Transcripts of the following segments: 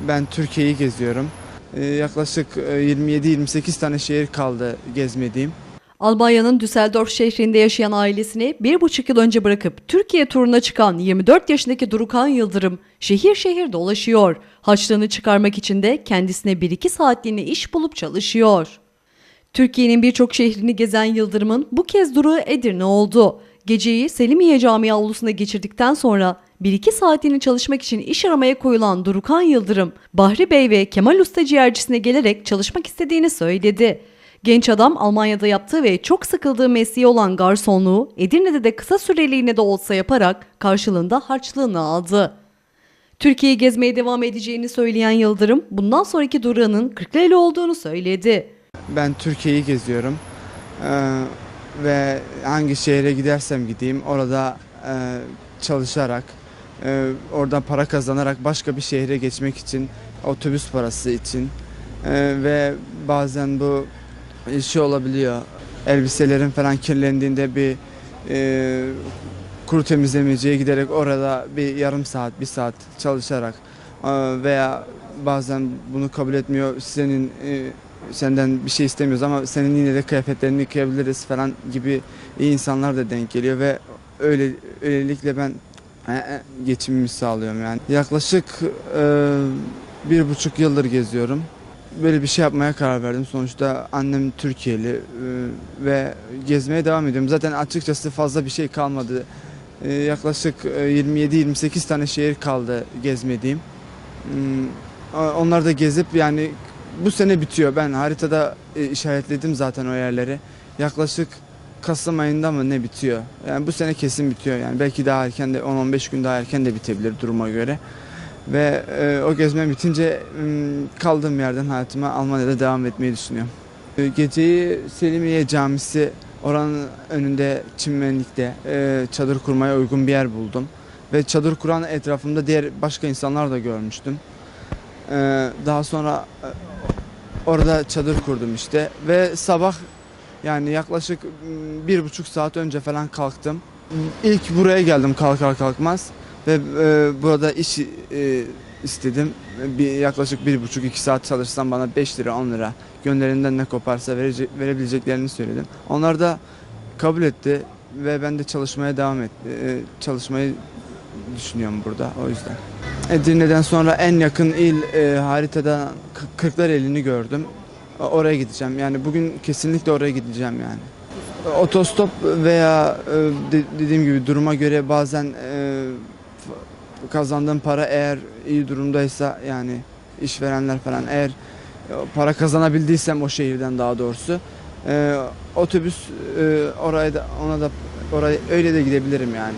Ben Türkiye'yi geziyorum. Ee, yaklaşık e, 27-28 tane şehir kaldı gezmediğim. Almanya'nın Düsseldorf şehrinde yaşayan ailesini bir buçuk yıl önce bırakıp Türkiye turuna çıkan 24 yaşındaki Durukan Yıldırım şehir şehir dolaşıyor. Haçlığını çıkarmak için de kendisine 1-2 saatliğine iş bulup çalışıyor. Türkiye'nin birçok şehrini gezen Yıldırım'ın bu kez durağı Edirne oldu. Geceyi Selimiye Camii avlusunda geçirdikten sonra 1-2 saatliğine çalışmak için iş aramaya koyulan Durukan Yıldırım, Bahri Bey ve Kemal Usta ciğercisine gelerek çalışmak istediğini söyledi. Genç adam Almanya'da yaptığı ve çok sıkıldığı mesleği olan garsonluğu Edirne'de de kısa süreliğine de olsa yaparak karşılığında harçlığını aldı. Türkiye'yi gezmeye devam edeceğini söyleyen Yıldırım, bundan sonraki durağının Kırklareli olduğunu söyledi. Ben Türkiye'yi geziyorum. Ee, ve hangi şehre gidersem gideyim orada e, çalışarak, e, oradan para kazanarak başka bir şehre geçmek için, otobüs parası için e, ve bazen bu şey olabiliyor. Elbiselerin falan kirlendiğinde bir e, kuru temizlemeciye giderek orada bir yarım saat, bir saat çalışarak e, veya bazen bunu kabul etmiyor senin e, senden bir şey istemiyoruz ama senin yine de kıyafetlerini yıkayabiliriz falan gibi iyi insanlar da denk geliyor ve öyle öylelikle ben e, e, geçimimi sağlıyorum yani. Yaklaşık e, bir buçuk yıldır geziyorum. Böyle bir şey yapmaya karar verdim. Sonuçta annem Türkiye'li e, ve gezmeye devam ediyorum. Zaten açıkçası fazla bir şey kalmadı. E, yaklaşık e, 27-28 tane şehir kaldı gezmediğim. Hmm, Onları da gezip yani bu sene bitiyor. Ben haritada e, işaretledim zaten o yerleri. Yaklaşık Kasım ayında mı ne bitiyor? Yani bu sene kesin bitiyor yani. Belki daha erken de 10-15 gün daha erken de bitebilir duruma göre. Ve e, o gezme bitince kaldığım yerden hayatıma Almanya'da devam etmeyi düşünüyorum. E, Geceyi Selimiye Camisi oranın önünde çimenlikte e, çadır kurmaya uygun bir yer buldum. Ve çadır kuran etrafımda diğer başka insanlar da görmüştüm. E, daha sonra e, orada çadır kurdum işte ve sabah yani yaklaşık m, bir buçuk saat önce falan kalktım. İlk buraya geldim kalkar kalkmaz ve e, burada iş e, istedim. Bir yaklaşık bir buçuk iki saat çalışsam bana 5 lira 10 lira gönlerinden ne koparsa verecek, verebileceklerini söyledim. Onlar da kabul etti ve ben de çalışmaya devam et, e, çalışmayı düşünüyorum burada o yüzden. Edirne'den sonra en yakın il e, haritada Kırklareli'ni gördüm. Oraya gideceğim. Yani bugün kesinlikle oraya gideceğim yani. Otostop veya e, de- dediğim gibi duruma göre bazen e, kazandığım para eğer iyi durumdaysa yani işverenler falan eğer e, para kazanabildiysem o şehirden daha doğrusu e, otobüs e, oraya da ona da oraya öyle de gidebilirim yani.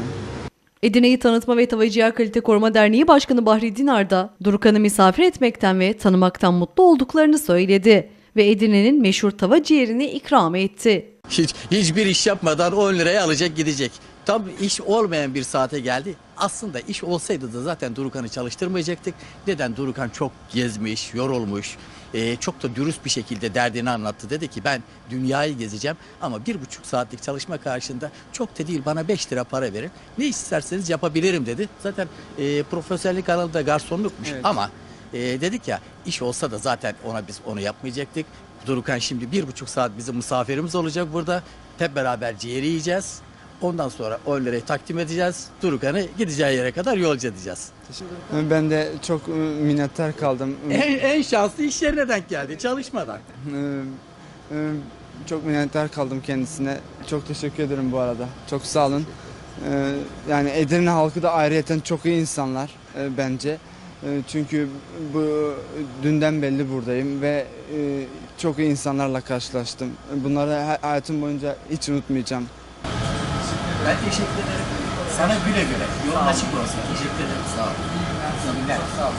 Edirne'yi Tanıtma ve Tava Ciğer Kalite Koruma Derneği Başkanı Bahri Dinar da Durukan'ı misafir etmekten ve tanımaktan mutlu olduklarını söyledi ve Edirne'nin meşhur tava ciğerini ikram etti. Hiç, hiçbir iş yapmadan 10 liraya alacak gidecek. Tam iş olmayan bir saate geldi. Aslında iş olsaydı da zaten Durukan'ı çalıştırmayacaktık. Neden? Durukan çok gezmiş, yorulmuş. Ee, çok da dürüst bir şekilde derdini anlattı. Dedi ki ben dünyayı gezeceğim ama bir buçuk saatlik çalışma karşında çok da değil bana 5 lira para verin. Ne isterseniz yapabilirim dedi. Zaten e, profesyonellik alanında garsonlukmuş Evet. ama e, dedik ya iş olsa da zaten ona biz onu yapmayacaktık. Durukan şimdi bir buçuk saat bizim misafirimiz olacak burada. Hep beraber ciğeri yiyeceğiz. Ondan sonra 10 lirayı takdim edeceğiz. Durukan'ı gideceği yere kadar yolcu edeceğiz. Ben de çok e, minnettar kaldım. En, en şanslı iş yerine denk geldi çalışmadan. E, Çok minnettar kaldım kendisine. Çok teşekkür ederim bu arada. Çok sağ olun. Yani Edirne halkı da ayrıyeten çok iyi insanlar e, bence. Çünkü bu dünden belli buradayım ve çok iyi insanlarla karşılaştım. Bunları ha- hayatım boyunca hiç unutmayacağım. Ben teşekkür ederim. Sana güle güle. Yolun açık olsun. Teşekkür ederim. Sağ ol. İyi günler. Sağ ol.